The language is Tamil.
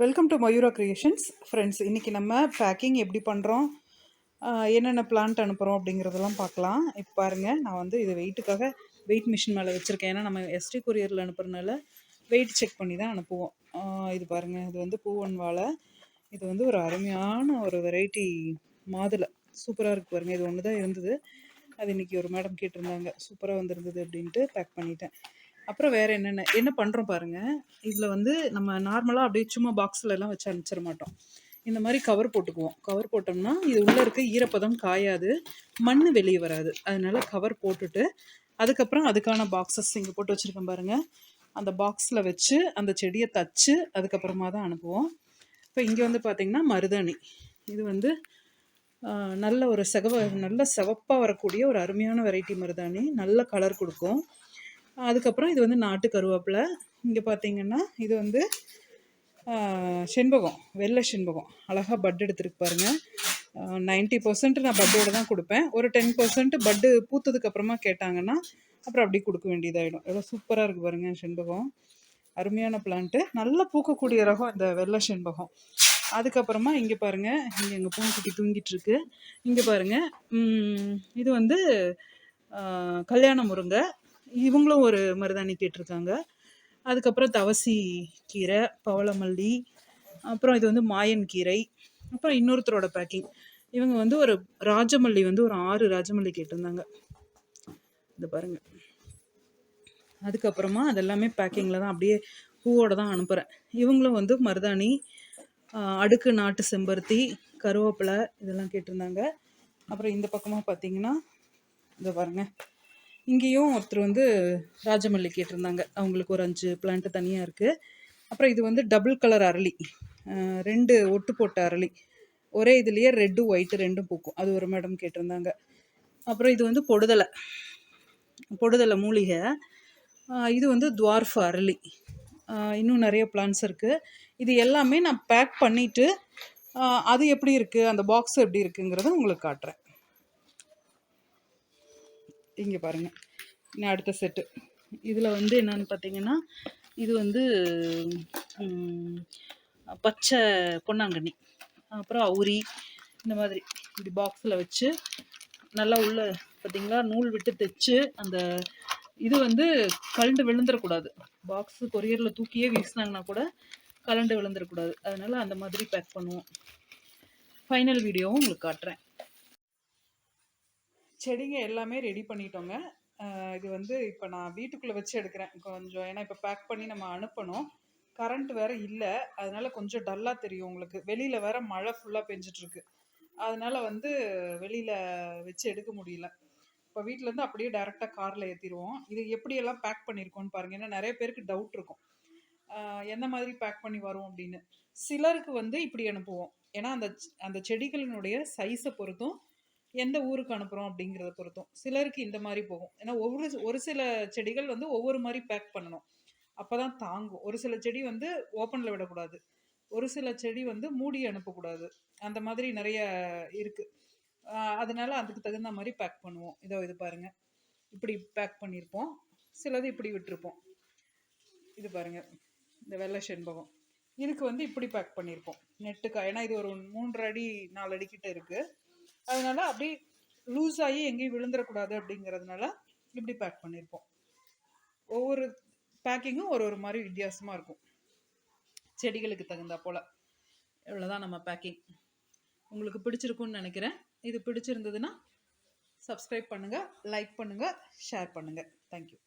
Welcome to Mayura creations friends இன்றைக்கி நம்ம பேக்கிங் எப்படி பண்ணுறோம் என்னென்ன பிளான்ட் அனுப்புகிறோம் அப்படிங்கிறதெல்லாம் பார்க்கலாம். இப்போ பாருங்கள் நான் வந்து இது வெயிட்டுக்காக வெயிட் மிஷின் மேலே வச்சுருக்கேன். ஏன்னா நம்ம எஸ்டி கொரியரில் அனுப்புறதுனால வெயிட் செக் பண்ணி தான் அனுப்புவோம். இது பாருங்கள் இது வந்து பூவன் வாழை இது வந்து ஒரு அருமையான ஒரு வெரைட்டி மாதுளை. சூப்பராக இருக்குது பாருங்கள் இது ஒன்று தான் இருந்தது. அது இன்றைக்கி ஒரு மேடம் கேட்டிருந்தாங்க. சூப்பராக வந்திருந்தது அப்படின்ட்டு பேக் பண்ணிட்டேன். அப்புறம் வேறு என்னென்ன என்ன பண்ணுறோம் பாருங்கள் இதில் வந்து நம்ம நார்மலாக அப்படியே சும்மா பாக்ஸில் எல்லாம் வச்சு அனுப்பிச்சிட மாட்டோம். இந்த மாதிரி கவர் போட்டுக்குவோம். கவர் போட்டோம்னா இது உள்ளே இருக்க ஈரப்பதம் காயாது. மண் வெளியே வராது. அதனால கவர் போட்டுட்டு அதுக்கப்புறம் அதுக்கான பாக்ஸஸ் இங்கே போட்டு வச்சுருக்கேன் பாருங்கள் அந்த பாக்ஸில் வச்சு அந்த செடியை தச்சு அதுக்கப்புறமா தான் அனுப்புவோம். இப்போ இங்கே வந்து பார்த்திங்கன்னா மருதாணி. இது வந்து நல்ல ஒரு செகவ நல்ல செவப்பாக வரக்கூடிய ஒரு அருமையான வெரைட்டி மருதாணி. நல்ல கலர் கொடுக்கும். அதுக்கப்புறம் இது வந்து நாட்டு கருவேப்பிலை. இங்கே பார்த்தீங்கன்னா இது வந்து செண்பகம் வெள்ளை செண்பகம். அழகாக பட் எடுத்துருக்கு பாருங்கள் நைன்ட்டி பர்சன்ட் நான் பட்டோட தான் கொடுப்பேன். ஒரு டென் பர்சன்ட் பட்டு பூத்ததுக்கப்புறமா கேட்டாங்கன்னா அப்புறம் அப்படி கொடுக்க வேண்டியதாகிடும் எவ்வளோ சூப்பராக இருக்குது பாருங்கள் செண்பகம். அருமையான பிளான்ட்டு நல்லா பூக்கக்கூடிய ரகம் இந்த வெள்ளை செண்பகம். அதுக்கப்புறமா இங்கே பாருங்க இங்கே எங்கள் பூங்குட்டி தூங்கிட்டுருக்கு. இங்கே பாருங்கள் இது வந்து கல்யாண முருங்கை. இவங்களும் ஒரு மருதாணி கேட்டிருக்காங்க. அதுக்கப்புறம் தவசி கீரை பவளமல்லி அப்புறம் இது வந்து மாயன் கீரை அப்புறம் இன்னொருத்தரோட பேக்கிங் இவங்க வந்து ஒரு ராஜமல்லி வந்து ஒரு ஆறு ராஜமல்லி கேட்டிருந்தாங்க. இது பாருங்க. அதுக்கப்புறமா அதெல்லாமே பேக்கிங்கில் தான் அப்படியே பூவோட தான் அனுப்புகிறேன் இவங்களும் வந்து மருதாணி அடுக்கு நாட்டு செம்பருத்தி கருவேப்பிலை இதெல்லாம் கேட்டிருந்தாங்க. அப்புறம் இந்த பக்கமாக பார்த்தீங்கன்னா இதை பாருங்கள் இங்கேயும் ஒருத்தர் வந்து ராஜமல்லி கேட்டிருந்தாங்க. அவங்களுக்கு ஒரு அஞ்சு பிளான்ட் தனியாக இருக்குது அப்புறம் இது வந்து டபுள் கலர் அரளி. ரெண்டு ஒட்டு போட்ட அரளி. ஒரே இதுலேயே ரெட்டு ஒயிட்டு ரெண்டும் பூக்கும். அது ஒரு மேடம் கேட்டிருந்தாங்க. அப்புறம் இது வந்து பொடுதலை. பொடுதலை மூலிகை. இது வந்து துவார்ஃப் அரளி. இன்னும் நிறைய பிளான்ஸ் இருக்குது இது எல்லாமே நான் பேக் பண்ணிவிட்டு அது எப்படி இருக்குது அந்த பாக்ஸ் எப்படி இருக்குங்கிறத உங்களுக்கு காட்டுறேன். இங்கே பாருங்கள் இன்னும் அடுத்த செட்டு இதில் வந்து என்னன்னு பார்த்தீங்கன்னா இது வந்து பச்சை பொன்னாங்கண்ணி அப்புறம் அவுரி இந்த மாதிரி இப்படி பாக்ஸில் வச்சு நல்லா உள்ள பார்த்தீங்களா நூல் விட்டு தைச்சு அந்த இது வந்து கலண்டு விழுந்துடக்கூடாது பாக்ஸு கொரியரில் தூக்கியே வீசினாங்கன்னா கூட கலண்டு விழுந்துடக்கூடாது அதனால் அந்த மாதிரி பேக் பண்ணுவோம். ஃபைனல் வீடியோவும் உங்களுக்கு காட்டுறேன். செடிங்க எல்லாமே ரெடி பண்ணிட்டோங்க. இது வந்து இப்போ நான் வீட்டுக்குள்ளே வச்சு எடுக்கிறேன். கொஞ்சம் ஏன்னா இப்போ பேக் பண்ணி நம்ம அனுப்பணும். கரண்ட் வேற இல்லை. அதனால கொஞ்சம் டல்லாக தெரியும் உங்களுக்கு. வெளியில் வேற மழை ஃபுல்லாக பெஞ்சிட்ருக்கு அதனால் அதனால வந்து வெளியில் வச்சு எடுக்க முடியல. இப்போ வீட்டிலேருந்து அப்படியே டேரெக்டாக காரில் ஏற்றிடுவோம் இது எப்படியெல்லாம் பேக் பண்ணியிருக்கோன்னு பாருங்கள் ஏன்னா நிறைய பேருக்கு டவுட் இருக்கும். எந்த மாதிரி பேக் பண்ணி வரும் அப்படின்னு. சிலருக்கு வந்து இப்படி அனுப்புவோம். ஏன்னா அந்த அந்த செடிகளினுடைய சைஸை பொறுத்தும் எந்த ஊருக்கு அனுப்புகிறோம் அப்படிங்கிறத பொறுத்தும். சிலருக்கு இந்த மாதிரி போகும். ஏன்னா ஒவ்வொரு ஒரு சில செடிகள் வந்து ஒவ்வொரு மாதிரி பேக் பண்ணணும். அப்போ தான் தாங்கும். ஒரு சில செடி வந்து ஓப்பனில் விடக்கூடாது. ஒரு சில செடி வந்து மூடி அனுப்பக்கூடாது. அந்த மாதிரி நிறைய இருக்குது அதனால அதுக்கு தகுந்த மாதிரி பேக் பண்ணுவோம். இதோ இது பாருங்க. இப்படி பேக் பண்ணியிருப்போம். சிலது இப்படி விட்டுருப்போம். இது பாருங்கள் இந்த வெள்ளை செண்பகம். இதுக்கு வந்து இப்படி பேக் பண்ணியிருப்போம். நெட்டுக்கா ஏன்னா இது ஒரு மூன்றரை அடி நாலு அடி கிட்ட அதனால அப்படி லூஸ் ஆகி எங்கேயும் விழுந்துடக்கூடாது அப்படிங்கிறதுனால இப்படி பேக் பண்ணியிருப்போம் ஒவ்வொரு பேக்கிங்கும் ஒரு ஒரு மாதிரி வித்தியாசமாக இருக்கும். செடிகளுக்கு தகுந்தா போல். இவ்வளோதான் நம்ம பேக்கிங் உங்களுக்கு பிடிச்சிருக்குன்னு நினைக்கிறேன். இது பிடிச்சிருந்ததுன்னா சப்ஸ்கிரைப் பண்ணுங்கள் லைக் பண்ணுங்கள் ஷேர் பண்ணுங்கள் தேங்க்யூ